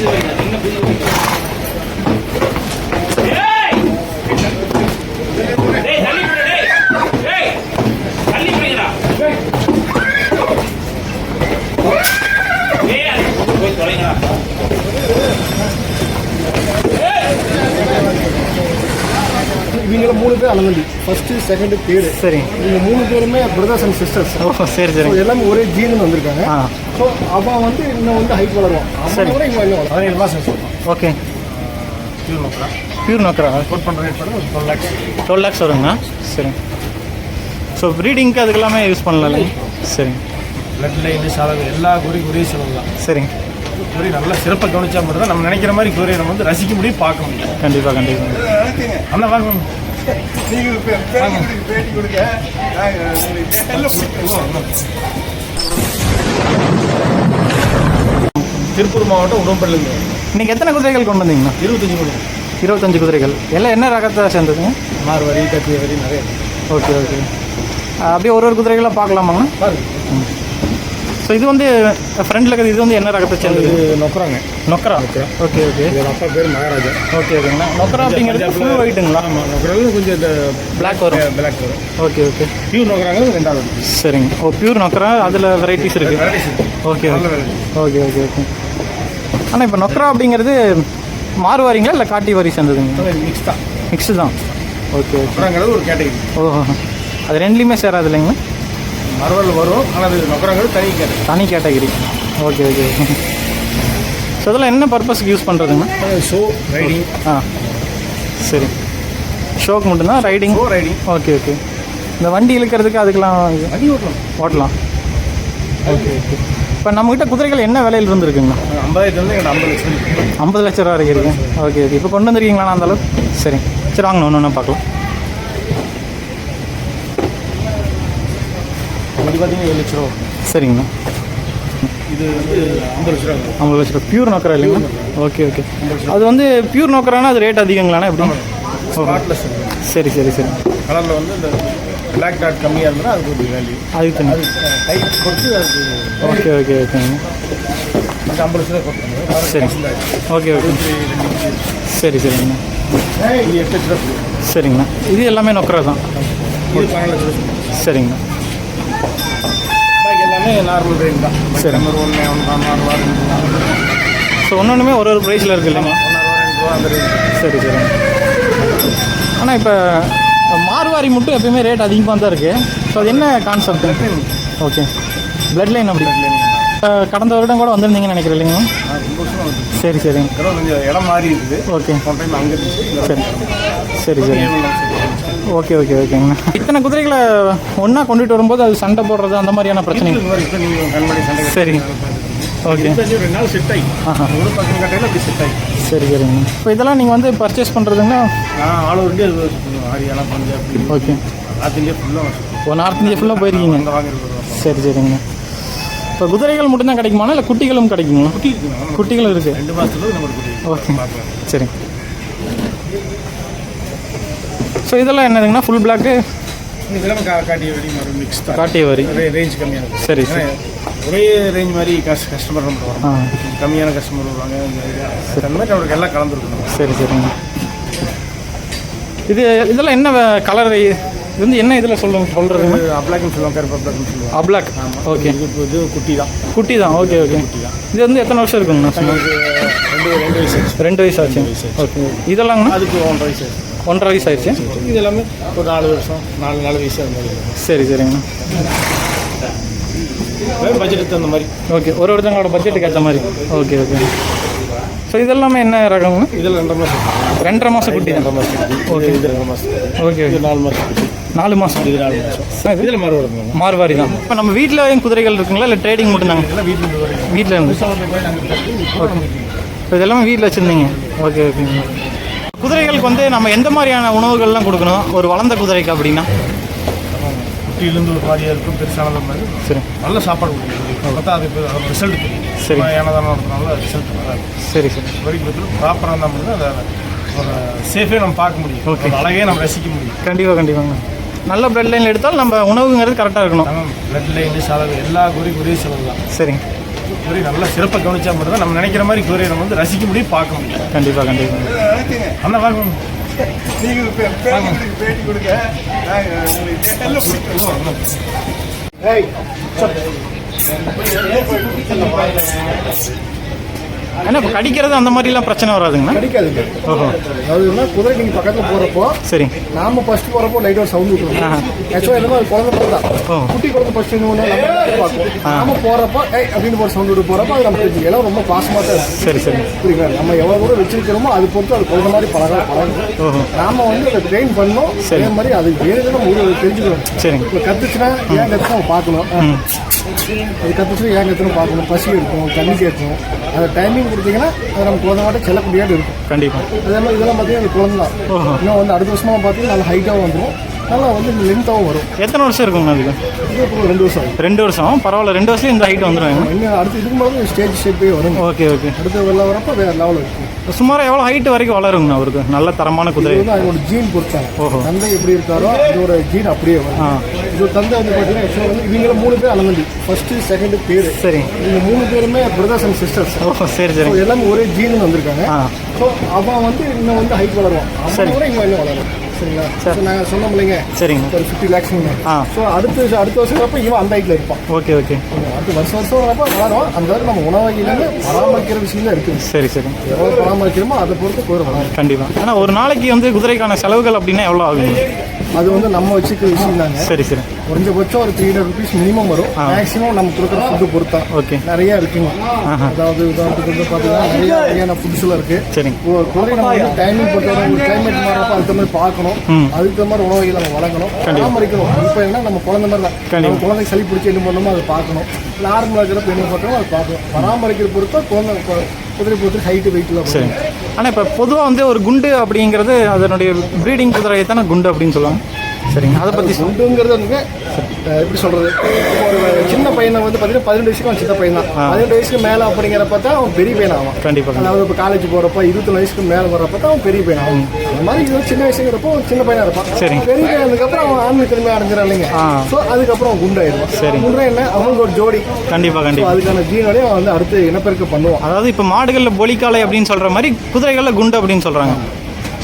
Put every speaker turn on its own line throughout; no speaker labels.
这 mean. இவங்கள மூணு பேர் அலங்கண்டி ஃபர்ஸ்ட் செகண்ட் தேர்டு
சரி.
இவங்க மூணு பேருமே பிரதர்ஸ் அண்ட் சிஸ்டர்ஸ்
ஓ சரி சரி.
எல்லாமே ஒரே ஜீன் வந்திருக்காங்க. ஸோ அவன் வந்து இன்னும் வந்து ஹைட் வளருவான்.
சரி.
விட இவன் இன்னும் பதினேழு மாதம் சொல்லுவான்
ஓகே. பியூர் நோக்கரா
கோட் பண்ணுற ரேட் பண்ணி டுவெல் லேக்ஸ்
டுவெல் லேக்ஸ் வருங்கண்ணா சரி. ஸோ ப்ரீடிங்க்கு அதுக்கெல்லாமே யூஸ் பண்ணலாம் சரி.
பிளட் லைன் சாலது எல்லா குறி குறி சொல்லலாம்.
சரி.
குறி நல்லா சிறப்பாக கவனிச்சா மட்டும் தான் நம்ம நினைக்கிற மாதிரி குறியை நம்ம வந்து ரசிக்க முடியும் பார்க்க முடியும்.
கண்டிப்பாக கண்டிப்பாக
அந்த வாங்க திருப்பூர் மாவட்டம் உடம்பள்ளிங்க
இன்னைக்கு எத்தனை குதிரைகள் கொண்டு வந்தீங்கண்ணா?
இருபத்தஞ்சு மணி
இருபத்தஞ்சு குதிரைகள். எல்லாம் என்ன ரகத்தை சேர்ந்ததுங்க
மார்வரி வரி நிறைய.
Okay okay. அப்படியே ஒரு ஒரு குதிரைகளாக பார்க்கலாமாங்கண்ணா
பாருங்க.
ஸோ இது வந்து ஃப்ரெண்டில் இருக்கிறது இது வந்து என்ன ரகத்தை சேர்ந்தது
இது நொக்கறாங்க
நொக்கரா? Okay okay.
இதோட அப்பா பேர் மகாராஜா.
ஓகே ஓகேங்கண்ணா நொக்கரா அப்படிங்கிறது ஃபுல் ஒயிட்டுங்களா
ஆமாம் கொஞ்சம் இந்த
பிளாக் வரும்.
பிளாக் வரும்.
Okay okay.
பியூர் நொக்கறாங்க ரெண்டாவது
சரிங்க. ஓ பியூர் நொக்கரா அதில் வெரைட்டிஸ் இருக்குது okay okay. Okay okay okay. ஆனால் இப்போ நொக்கரா அப்படிங்கிறது மாறுவாரிங்களா இல்லை காட்டி வரி சேர்ந்ததுங்க
மிக்ஸ் தான்.
மிக்ஸு தான். Okay okay.
ஒரு கேட்டகரி
ஓஹோ. அது ரெண்டுலேயுமே சேராது இல்லைங்களா?
மரவல் வரும். ஆனால் அது நொக்கறாங்கிறது தனி கேட்டகரி.
தனி கேட்டகரி. Okay okay. ஸோ இதெல்லாம் என்ன பர்பஸ்க்கு யூஸ் பண்ணுறதுங்கண்ணா
ஷோ ரைடிங்
ஆ சரி. ஷோக்கு மட்டும்தான் riding
show riding
okay okay. இந்த வண்டி இழுக்கிறதுக்கு அதுக்கெல்லாம் இது?
வண்டி ஓட்டலாம்.
ஓட்டலாம். Okay okay. இப்போ நம்மக்கிட்ட குதிரைகள் என்ன விலையில் இருந்துருக்குங்கண்ணா
ஐம்பதாயிரத்துலேருந்து எங்கிட்ட ஐம்பது லட்சம்.
ஐம்பது லட்ச ரூபா வரைக்கும் இருக்கு. Okay okay. இப்போ கொண்டு வந்துருக்கீங்களா அந்த அளவுக்கு? சரி. சரி வாங்க ஒன்று ஒன்று பார்க்கலாம்.
பார்த்தீங்கன்னா ஏழு லட்ச ரூபா.
சரிங்கண்ணா.
இது வந்து ஐம்பது லட்ச ரூபா.
ஐம்பது லட்ச ரூபா. பியூர் நோக்கரா இல்லைங்களா? ஓகே ஓகே அது வந்து பியூர் நோக்கரானா அது ரேட் அதிகங்களாண்ணா? எப்படி? சரி சரி சரி.
கலரில் வந்து இந்த பிளாக் டாட் கம்மியாக இருந்தால் அதுக்கு ஒரு வேல்யூ
அதுக்கு
அது டைட் பொறுத்து அதுக்கு
ஓகே ஓகே ஓகேங்க
இந்த ஐம்பது லட்ச ரூபா
சரி. ஓகே ஓகே சரி சரிங்கண்ணா.
இது எட்டு லட்ச ரூபா.
சரிங்கண்ணா. இது எல்லாமே நொக்கரா தான். சரிங்கண்ணா.
பாக்கி எல்லாமே நார்மல் ரேஞ்ச் தான்.
சரி.
ஒன்று ஒன்றா நாலு ரூபா ரெண்டு ரூபா
ஸோ ஒன்று ஒன்றுமே ஒரு ஒரு ப்ரைஸில் இருக்கு இல்லைங்க?
ஒன்றரை ரூபா ரெண்டு ரூபா அந்த ரேஞ்ச்
சரி சரி. ஆனால் இப்போ மார்வாரி மட்டும் எப்பயுமே ரேட் அதிகமாக தான் இருக்குது ஸோ அது என்ன கான்செப்ட் ஓகே பிளட் லைன் அப்படி. கடந்த வருடம் கூட வந்திருந்தீங்கன்னு நினைக்கிறேன்
ஆகுது.
சரி சரிங்க
இடம் கொஞ்சம் இடம் மாறி இருக்குது
ஓகே சரி. சரி சரி. ஓகே ஓகே ஓகேங்கண்ணா இத்தனை குதிரைகளை ஒன்றா கொண்டுட்டு வரும்போது அது சண்டை போடுறது அந்த மாதிரியான பிரச்சனை? சரி. ஓகே.
ரெண்டு நாள் செட் ஆகி
ஆஹா.
ஒரு பக்கம் கட்டையில் அப்படி செட் ஆகி
சரி சரிங்கண்ணா இப்போ இதெல்லாம் நீங்கள் வந்து பர்ச்சேஸ் பண்ணுறதுங்கன்னா
நான் all over India Haryana Punjab
okay.
North India ஃபுல்லாக
நார்த் இந்தியா ஃபுல்லாக போயிருக்கீங்க? சரி சரிங்கண்ணா இப்போ குதிரைகள் மட்டும்தான் கிடைக்குமாண்ணா இல்லை குட்டிகளும் கிடைக்குங்களா?
குட்டி
குட்டிகளும் இருக்குது
ரெண்டு மாதத்துல
ஓகே. சரி. ஸோ இதெல்லாம் என்னதுங்கண்ணா ஃபுல் பிளாக்கு
காட்டிய தான்.
வரி.
ரேஞ்ச் கம்மியாக இருக்கும்
சரி சரி.
ஒரே ரேஞ்ச் மாதிரி கஸ் கஸ்டமர் நம்ம வரும். கம்மியான கஸ்டமர் வருவாங்க. அந்த மாதிரி அவருக்கு எல்லாம் கலந்துருக்கணும்.
சரி சரிங்க இது இதெல்லாம் என்ன கலர் இது? வந்து என்ன இதில் சொல்லுங்க சொல்கிறதுங்க
அப்ளாக்னு சொல்லுவாங்க கருப்பு அப்ளாக்னு சொல்லுவாங்க
அப்ளாக் ஓகே
இது இது குட்டி தான்.
குட்டி தான். ஓகே ஓகே இது வந்து எத்தனை வருஷம் இருக்குங்கண்ணா?
ரெண்டு ரெண்டு வயசு.
ரெண்டு வயசு ஆச்சு. ஓகே இதெல்லாங்கண்ணா?
அதுக்கு ஒன்றரை வயசு.
ஒன்றரை வயசு ஆயிடுச்சு
இது எல்லாமே ஒரு நாலு வருஷம் நாலு நாலு வயசு அந்த மாதிரி.
சரி சரிங்கண்ணா
பட்ஜெட்டுக்கு தகுந்த மாதிரி.
ஓகே ஒரு ஒருத்தங்களோட பட்ஜெட்டுக்கு ஏற்ற மாதிரி. ஓகே ஓகே ஸோ இதெல்லாமே என்ன ரகங்கண்ணா
இதில் ரெண்டரை மாதம்
ரெண்டரை மாதம் குட்டி
ரெண்டரை மாதம் ஓகே இது ரெண்டரை மாதம்
ஓகே
இது நாலு மாதம்
நாலு மாதம்
இது நாலு மாதம் இதில் மாறு வருதுங்க
மார்வாரி தான். இப்போ நம்ம வீட்டில் குதிரைகள் இருக்குங்களா? இல்லை ட்ரேடிங் மட்டும்தாங்க
இதெல்லாம் வீட்டில்
வீட்டில் இருந்து இப்போ இதெல்லாமே வீட்டில் வச்சுருந்தீங்க. ஓகே ஓகேங்க குதிரைகளுக்கு வந்து நம்ம எந்த மாதிரியான உணவுகள்லாம் கொடுக்கணும்? ஒரு வளர்ந்த குதிரைக்கு அப்படின்னா?
குட்டியிலேருந்து ஒரு மாதிரியாக இருக்கும் பெருசானது மாதிரி.
சரி.
நல்ல சாப்பாடு கொடுக்கணும். பார்த்தா அது ரிசல்ட்
சரி.
ஏனதான இருக்கிறனால ரிசல்ட் வராது.
சரி சரி.
வரைக்கும் ப்ராப்பராக இருந்தால் மட்டும் அதை ஒரு சேஃபே நம்ம பார்க்க முடியும். ஒரு அழகே நம்ம ரசிக்க முடியும்.
கண்டிப்பாக கண்டிப்பாங்க நல்ல பிளட் லைன் எடுத்தால் நம்ம உணவுங்கிறது கரெக்டாக இருக்கணும்.
பிளட் லைன் செலவு எல்லா குறி குறி செலவு தான்.
சரிங்க.
குதிரை நல்லா சிறப்பாக கவனிச்சா மட்டும் தான் நம்ம நினைக்கிற மாதிரி குதிரையை நம்ம வந்து ரசிக்க முடியும் பார்க்க முடியும்.
கண்டிப்பாக கண்டிப்பாக
அந்த வாங்க.
பேட்டி கொடுங்க உங்களுக்கு
ஏன்னா இப்போ கடிக்கிறது அந்த மாதிரிலாம் பிரச்சனை வராதுங்கண்ணா
கடிக்காதுங்க.
ஓஹோ.
அதாவதுன்னா குதிரை நீங்க பக்கத்துல போறப்போ
சரி.
நாம ஃபர்ஸ்ட் போறப்போ லைட் ஒரு சவுண்ட் விட்டுருவோம் ஆக்சுவலா என்னமோ அது குழந்தை
ஓ.
குட்டி குழந்தை ஃபர்ஸ்ட் என்ன பார்ப்போம். நாம போறப்போ ஏய் அப்படின்னு ஒரு சவுண்ட் விட்டு போறப்போ அது தெரிஞ்சுக்க எல்லாம் ரொம்ப பாசமா தான்
சரி சரி.
புரியுங்களா நம்ம எவ்வளவு தூரம் வச்சிருக்கிறோமோ அது பொறுத்து அது குழந்தை மாதிரி பழக பழகும். நாம வந்து அதை ட்ரெயின் பண்ணோம். அதே மாதிரி அது வேணும்னு நம்ம தெரிஞ்சுக்கணும்.
சரிங்க
இப்போ கத்துச்சுன்னா ஏன் நம்ம பார்க்கணும். அது கத்துச்சுன்னா ஏன் கத்துன்னு பார்க்கணும். பசி இருக்கும் தண்ணி கேட்கும். அந்த டைமிங் கொடுத்தீங்கன்னா அது நம்ம குழந்தை மட்டும் செல்லக்கூடியது இருக்கும்.
கண்டிப்பாக
அதே மாதிரி இதெல்லாம் பார்த்தீங்கன்னா அந்த குழந்தை இன்னும் வந்து அடுத்த வருஷமா பார்த்தீங்கன்னா நல்லா ஹைட்டாகவும் வந்துடும் நல்லா வந்து லென்த்தாகவும் வரும்.
எத்தனை வருஷம் இருக்குங்கண்ணா அதுக்கு
இது ரெண்டு வருஷம் ஆகும்.
ரெண்டு வருஷம். பரவாயில்ல ரெண்டு வருஷம் இந்த ஹைட் வந்துடும்
இன்னும் அடுத்து இதுக்கு மேலே ஸ்டேஜ் ஷேப்பே வரும்.
Okay okay.
அடுத்த வெளில வரப்போ வேறு லெவலில் இருக்கும்.
சுமார் எவ்வளோ ஹைட் வரைக்கும் வளருங்கண்ணா அவருக்கு? நல்ல தரமான குதிரை.
வந்து அதோட ஜீன் பொறுத்தாங்க
ஓஹோ.
தந்தை எப்படி இருக்காரோ இதோட ஜீன் அப்படியே வரும். இது தந்தை வந்து பார்த்தீங்கன்னா actually வந்து இவங்கள மூணு பேர் அலமந்தி ஃபர்ஸ்ட் செகண்ட் பேர்.
சரி.
இவங்க மூணு பேருமே பிரதர்ஸ் அண்ட் சிஸ்டர்ஸ்
ஓ சரி சரி.
எல்லாமே ஒரே ஜீன் வந்திருக்காங்க. ஸோ அவன் வந்து இன்னும் வந்து ஹைட் வளருவான். கூட இவன் இன்னும் வளரும். சரிங்களா? ஸோ நாங்கள் சொன்னோம் இல்லைங்க.
சரிங்க.
ஒரு ஃபிஃப்டி லேக்ஸ்
ஆ.
ஸோ அடுத்த அடுத்த வருஷம் வரப்போ இவன் அந்த ஹைட்டில் இருப்பான்.
Okay okay.
அடுத்த வருஷம் வருஷம் வரப்போ வளரும். அந்த அளவுக்கு நம்ம உணவு வகையிலேருந்து பராமரிக்கிற விஷயம் இருக்குது.
சரி சரி.
எவ்வளோ பராமரிக்கிறோமோ அதை பொறுத்து வளரும்
கண்டிப்பாக ஆனால் ஒரு நாளைக்கு வந்து குதிரைக்கான செலவுகள் அப்படின்னா எவ்வளோ ஆகுங்க?
அது வந்து நம்ம வச்சுக்கிற விஷயம் தாங்க.
சரி சரி.
குறைஞ்சபட்சம் ஒரு த்ரீ ஹண்ட்ரட் ருபீஸ் மினிமம் வரும். மேக்ஸிமம் நம்ம கொடுக்குற ஃபுட்டு பொறுத்தா.
ஓகே.
நிறைய இருக்குங்க. அதாவது உதாரணத்துக்கு வந்து பார்த்தீங்கன்னா நிறைய வகையான ஃபுட்ஸ்லாம் இருக்கு. ஒரு குதிரை நம்ம வந்து டைமிங் பொறுத்த வரை ஒரு கிளைமேட் மாறப்போ அதுக்கு மாதிரி பார்க்கணும். அதுக்கு மாதிரி உணவு வகைகளை நம்ம வளர்க்கணும். பராமரிக்கணும். இப்போ என்ன நம்ம குழந்தை மாதிரி தான். நம்ம குழந்தை சளி பிடிச்சி என்ன பண்ணணுமோ அதை பார்க்கணும். நார்மலாக இருக்கிறப்ப என்ன பண்ணுறோமோ அதை பார்க்கணும். பராமரிக்கிற பொறுத்தா குழந்தை குதிரை பொறுத்து ஹைட்டு வெயிட்டில்
சரி. ஆனால் இப்போ பொதுவாக வந்து ஒரு குண்டு அப்படிங்கிறது அதனுடைய ப்ரீடிங் குதிரையை தானே குண்டு அப்படின்னு சொல்லுவாங்க? சரிங்க. அதை பற்றி
குண்டுங்கிறது வந்து எப்படி இப்போ ஒரு சின்ன பையனை வந்து பார்த்தீங்கன்னா பதினெட்டு வயசுக்கு அவன் சின்ன பையன் தான். பதினெட்டு வயசுக்கு மேலே அப்படிங்கிறப்ப தான் அவன் பெரிய பையன் ஆவான்.
கண்டிப்பாக
அதாவது இப்போ காலேஜ் போகிறப்ப இருபத்தி வயசுக்கு மேலே வரப்ப தான் அவன் பெரிய பையன் ஆகும் அந்த மாதிரி இது சின்ன வயசுங்கிறப்போ அவன் சின்ன பையனா இருப்பான்.
சரி.
பெரிய பையன் அதுக்கப்புறம் அவன் ஆண்மை திறமை அடைஞ்சிடான் இல்லைங்க. ஸோ அதுக்கப்புறம் அவன் குண்டாயிடுவான்.
சரி.
குண்டா என்ன? அவனுக்கு ஒரு ஜோடி.
கண்டிப்பாக கண்டிப்பாக
அதுக்கான ஜீனோடய அவன் வந்து அடுத்து இனப்பெருக்கம் பண்ணுவான்.
அதாவது இப்போ மாடுகளில் பொலிக்காலை அப்படின்னு சொல்கிற மாதிரி குதிரைகளில் குண்டு அப்படின்னு சொல்கிறாங்க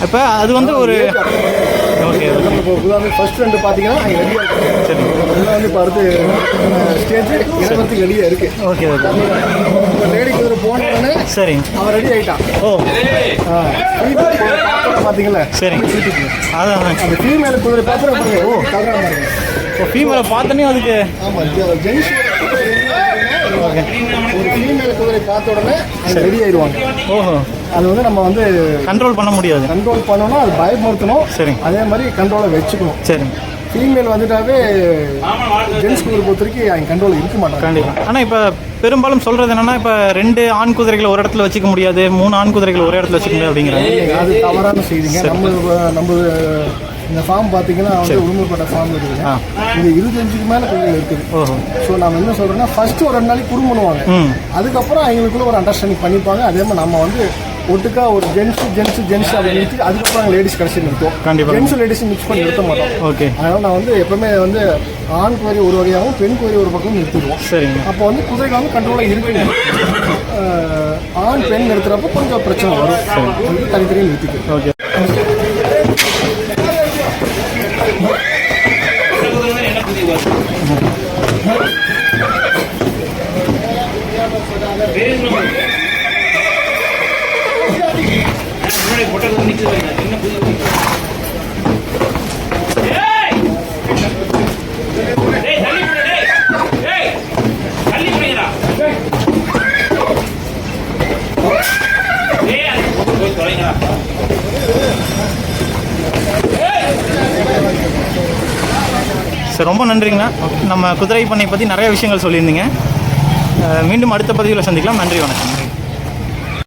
இப்போ அது வந்து ஒரு
நம்ம இப்போ உதாரணம் ஃபர்ஸ்ட் ரெண்டு பார்த்தீங்கன்னா அங்கே ரெடியாக இருக்கு
சரி.
அதெல்லாம் வந்து இப்போ அடுத்து ஸ்டேஜ் இனப்பெருத்துக்கு ரெடியாக இருக்கு
ஓகே ஓகே
லேடி குதிரை போன உடனே அவன் ரெடி ஆயிட்டான்
ஓ.
பார்த்தீங்களா
சரிங்க அதான்
அந்த ஃபீமேல் குதிரை பார்த்தா ஓ பாருங்க
இப்போ ஃபீமேலை பார்த்தோன்னே அதுக்கு
ஆமாம் ஜென்ஸ் ஒரு ஃபீமேல் குதிரை பார்த்த உடனே அது ரெடி ஆயிடுவாங்க.
ஓஹோ.
அது வந்து நம்ம வந்து
கண்ட்ரோல் பண்ண முடியாது.
கண்ட்ரோல் பண்ணணும் அது பயமுறுத்தணும்.
சரிங்க
அதே மாதிரி கண்ட்ரோலை வச்சுக்கணும்.
சரிங்க
ஃபீமேல் வந்துட்டாவே ஜென்ஸ் குதிரை பொறுத்த வரைக்கும் அவங்க கண்ட்ரோல் இருக்க மாட்டாங்க.
கண்டிப்பாக ஆனால் இப்போ பெரும்பாலும் சொல்கிறது என்னன்னா இப்போ ரெண்டு ஆண் குதிரைகளை ஒரு இடத்துல வச்சுக்க முடியாது மூணு ஆண் குதிரைகளை ஒரே இடத்துல வச்சுக்க முடியாது அப்படிங்கிறாங்க
அது தவறான செய்திங்க. நம்ம நம்ம இந்த ஃபார்ம் பார்த்தீங்கன்னா வந்து உரிமைப்பட்ட ஃபார்ம் இருக்குதுங்க இது இருபத்தஞ்சுக்கு மேலே குதிரைகள் இருக்குது. ஸோ நம்ம என்ன சொல்கிறோன்னா ஃபர்ஸ்ட் ஒரு ரெண்டு நாளைக்கு குறும் பண்ணுவாங்க.
ம்.
அதுக்கப்புறம் அவங்களுக்குள்ள ஒரு அண்டர்ஸ்டாண்டிங் பண்ணிப்பாங்க. அதே மாதிரி நம்ம வந்து ஒட்டுக்கா ஒரு ஜென்ஸ் ஜென்ஸ் ஜென்ஸ் அப்படின்னு நிறுத்தி அதுக்கப்புறம் நாங்கள் லேடிஸ் கடைசி நிறுத்துவோம்.
கண்டிப்பா.
ஜென்ஸ் லேடிஸ் மிக்ஸ் பண்ணி நிறுத்த மாட்டோம்.
ஓகே
அதனால நான் வந்து எப்பவுமே வந்து ஆண் குதிரை ஒரு வகையாகவும் பெண் குதிரை ஒரு பக்கம் நிறுத்திடுவோம்.
சரிங்க.
அப்போ வந்து குதிரைகள் வந்து கண்ட்ரோலாக இருக்குங்க ஆண் பெண் நிறுத்துறப்ப கொஞ்சம் பிரச்சனை வரும். வந்து தனித்தனியாக நிறுத்திக்கும்
ஓகே சார் ரொம்ப நன்றிங்கண்ணா. நம்ம குதிரை பண்ணை பற்றி நிறைய விஷயங்கள் சொல்லியிருந்தீங்க. மீண்டும் அடுத்த பதிவில் சந்திக்கலாம். நன்றி வணக்கம்.